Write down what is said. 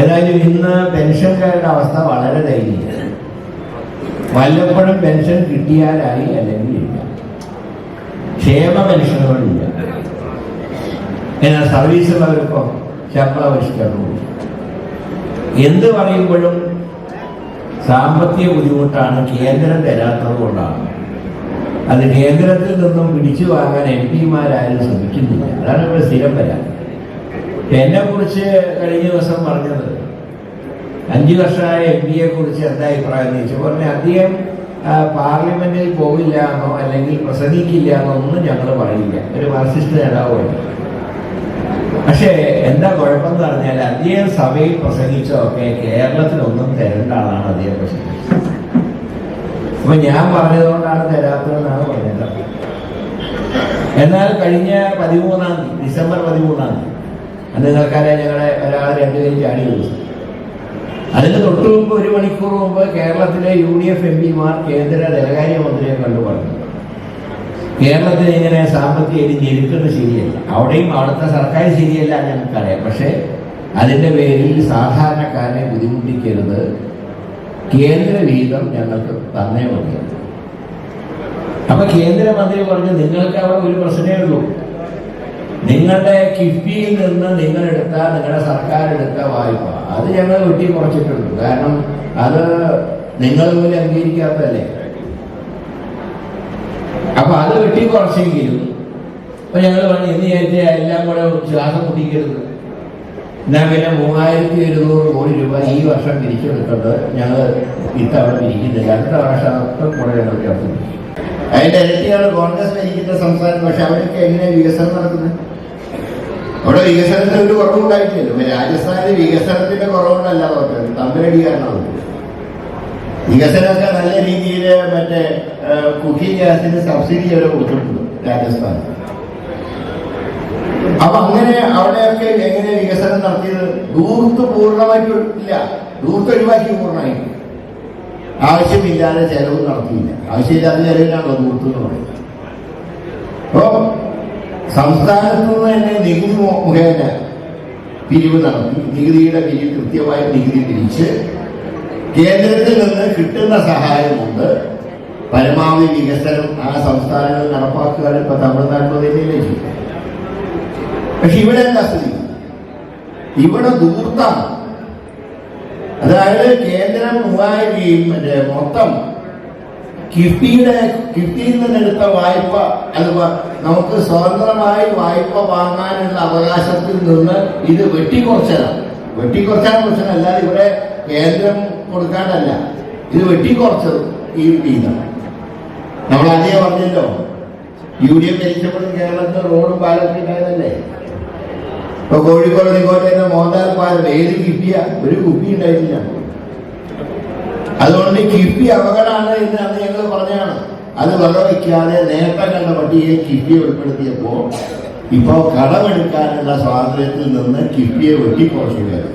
ഏതായാലും ഇന്ന് പെൻഷൻകാരുടെ അവസ്ഥ വളരെ ദയനീയ വല്ലപ്പോഴും പെൻഷൻ കിട്ടിയാലായി അല്ലെങ്കിൽ ഇല്ല. ക്ഷേമ പെൻഷനുകളില്ല. എന്നാൽ സർവീസുള്ളവർക്കോ ശമ്പള പരിഷ്കരണവും എന്ത് പറയുമ്പോഴും സാമ്പത്തിക ബുദ്ധിമുട്ടാണ് കേന്ദ്രം തരാത്തത് കൊണ്ടാണ്. അത് കേന്ദ്രത്തിൽ നിന്നും പിടിച്ചു വാങ്ങാൻ എം പിമാരാരും ശ്രമിക്കുന്നില്ല. അതാണ് ഇവിടെ സ്ഥിരം വരാൻ എന്നെ കുറിച്ച് കഴിഞ്ഞ ദിവസം പറഞ്ഞത്. അഞ്ചു വർഷമായ എം പിയെ കുറിച്ച് എന്താ അഭിപ്രായം ചോദിച്ചു പറഞ്ഞ അദ്ദേഹം പാർലമെന്റിൽ പോവില്ല എന്നോ അല്ലെങ്കിൽ പ്രസംഗിക്കില്ല എന്നോ ഒന്നും ഞങ്ങൾ പറയില്ല. ഒരു മാർക്സിസ്റ്റ് നേതാവുമല്ല പക്ഷേ എന്താ കുഴപ്പമെന്ന് പറഞ്ഞാൽ അദ്ദേഹം സഭയിൽ പ്രസംഗിച്ചതൊക്കെ കേരളത്തിലൊന്നും തരേണ്ട ആളാണ് അദ്ദേഹം പ്രസംഗിച്ചത്. അപ്പൊ ഞാൻ പറഞ്ഞതുകൊണ്ടാണ് തരാത്തതെന്നാണ് പറഞ്ഞത്. എന്നാൽ കഴിഞ്ഞ പതിമൂന്നാം തീയതി ഡിസംബർ പതിമൂന്നാം തീയതി അന്ന് നിങ്ങൾക്കറിയാം ഞങ്ങളെ ഒരാൾ രണ്ടുപേരും ചാടി കൊടുത്തു അതിന് തൊട്ടു മുമ്പ് ഒരു മണിക്കൂർ മുമ്പ് കേരളത്തിലെ യു ഡി എഫ് എം പിമാർ കേന്ദ്ര ധനകാര്യമന്ത്രിയെ കണ്ടു പറഞ്ഞു. കേരളത്തിൽ ഇങ്ങനെ സാമ്പത്തിക ഞെരുക്കുന്നത് ശരിയല്ല. അവിടെയും അവിടുത്തെ സർക്കാർ ശരിയല്ല ഞങ്ങൾക്കറിയാം. പക്ഷേ അതിന്റെ പേരിൽ സാധാരണക്കാരനെ ബുദ്ധിമുട്ടിക്കരുത്. കേന്ദ്ര വീതം ഞങ്ങൾക്ക് തന്നേ മതി അപ്പൊ കേന്ദ്രമന്ത്രി പറഞ്ഞു നിങ്ങൾക്ക് അവിടെ ഒരു പ്രശ്നമേ ഉള്ളൂ. നിങ്ങളുടെ കിഫ്ബിയിൽ നിന്ന് നിങ്ങൾ എടുത്ത നിങ്ങളുടെ സർക്കാർ എടുത്ത വായ്പ. അത് ഞങ്ങൾ വെട്ടി കുറച്ചിട്ടുണ്ട് കാരണം അത് നിങ്ങൾ പോലും അംഗീകരിക്കാത്തതല്ലേ? അപ്പൊ അത് വെട്ടി കുറച്ചെങ്കിലും അപ്പൊ ഞങ്ങൾ പറഞ്ഞു ഇന്ന് ചേച്ചി എല്ലാം കൂടെ ശ്വാസം മുട്ടിക്കരുത്. എന്നാ പിന്നെ മൂവായിരത്തി എഴുന്നൂറ് കോടി രൂപ ഈ വർഷം തിരിച്ചെടുത്തത് ഞങ്ങൾ ഇത്തവണ പിരിക്കുന്നില്ല. അടുത്ത വർഷം ഒക്കെ കൂടെ ഞങ്ങൾ ചേർത്ത്. അതിന്റെ ഇരട്ടിയാണ് കോൺഗ്രസ് ഭരിക്കുന്ന സംസ്ഥാനം. പക്ഷെ അവരൊക്കെ എങ്ങനെ വികസനം നടക്കുന്നത് അവിടെ വികസനത്തിന് ഒരു കുറവുണ്ടായിട്ടില്ലല്ലോ ഇപ്പൊ രാജസ്ഥാനിൽ വികസനത്തിന്റെ കുറവുണ്ടല്ല തമ്പരടി കാരണമാണ് വികസനമൊക്കെ നല്ല രീതിയിൽ മറ്റേ കുക്കിംഗ് ഗ്യാസിന് സബ്സിഡി അവരെ കൊടുത്തിട്ടുണ്ട് രാജസ്ഥാൻ അപ്പൊ അങ്ങനെ അവിടെയൊക്കെ എങ്ങനെ വികസനം നടത്തിയത്? ദൂർത്ത് പൂർണമായിട്ട് ഇല്ല ദൂർത്ത് ഒഴിവാക്കി പൂർണമായിട്ട് ആവശ്യമില്ലാതെ ചെലവ് നടത്തിയില്ല. ആവശ്യമില്ലാത്ത ചെലവിനാണല്ലോ ദൂർത്ത് എന്ന് പറയുന്നത്? അപ്പോ സംസ്ഥാനത്തു നിന്ന് തന്നെ നികുതി മുഖേന പിരിവ് നടത്തി. നികുതിയുടെ പിരിവ് കൃത്യമായി നികുതി പിരിച്ച് കേന്ദ്രത്തിൽ നിന്ന് കിട്ടുന്ന സഹായം കൊണ്ട് പരമാവധി വികസനം ആ സംസ്ഥാനങ്ങൾ നടപ്പാക്കുക ഇപ്പൊ തമിഴ്നാട്ടിൽ തന്നെയല്ലേ ചെയ്യും പക്ഷെ ഇവിടെ എന്താ സ്ഥിതി? ഇവിടെ ദൂർത്താണ് അതായത് കേന്ദ്രം മൂവായിരം മറ്റേ മൊത്തം കിഫ്ബിയുടെ കിഫ്ബിയിൽ നിന്നെടുത്ത വായ്പ അഥവാ നമുക്ക് സ്വതന്ത്രമായി വായ്പ വാങ്ങാനുള്ള അവകാശത്തിൽ നിന്ന് ഇത് വെട്ടിക്കുറച്ചതാണ്. വെട്ടിക്കുറച്ചാൽ പ്രശ്നം അല്ലാതെ ഇവിടെ കേന്ദ്രം കൊടുക്കാണ്ടല്ല. ഇത് വെട്ടിക്കുറച്ചത് ഈ വീതം നമ്മൾ അതേ പറഞ്ഞല്ലോ യു ഡി എഫ് ഭരിച്ചപ്പോഴും കേരളത്തിൽ റോഡും പാലൊക്കെ ഉണ്ടായതല്ലേ? ഇപ്പൊ കോഴിക്കോട് ഇങ്ങോട്ട് തന്നെ മോഹൻലാൽ പാലം ഏത് കിഫിയ ഒരു കുപ്പി ഉണ്ടായിട്ടില്ല അതുകൊണ്ട് കിഫി അപകടമാണ് എന്ന് അത് വകവയ്ക്കാതെ നേരത്തെ കണ്ട പട്ടികയെ കിഫ്ബി ഉൾപ്പെടുത്തിയപ്പോ ഇപ്പോ കടമെടുക്കാനുള്ള സ്വാതന്ത്ര്യത്തിൽ നിന്ന് കിഫ്ബിയെ വെട്ടിക്കുറച്ചുകയാണ്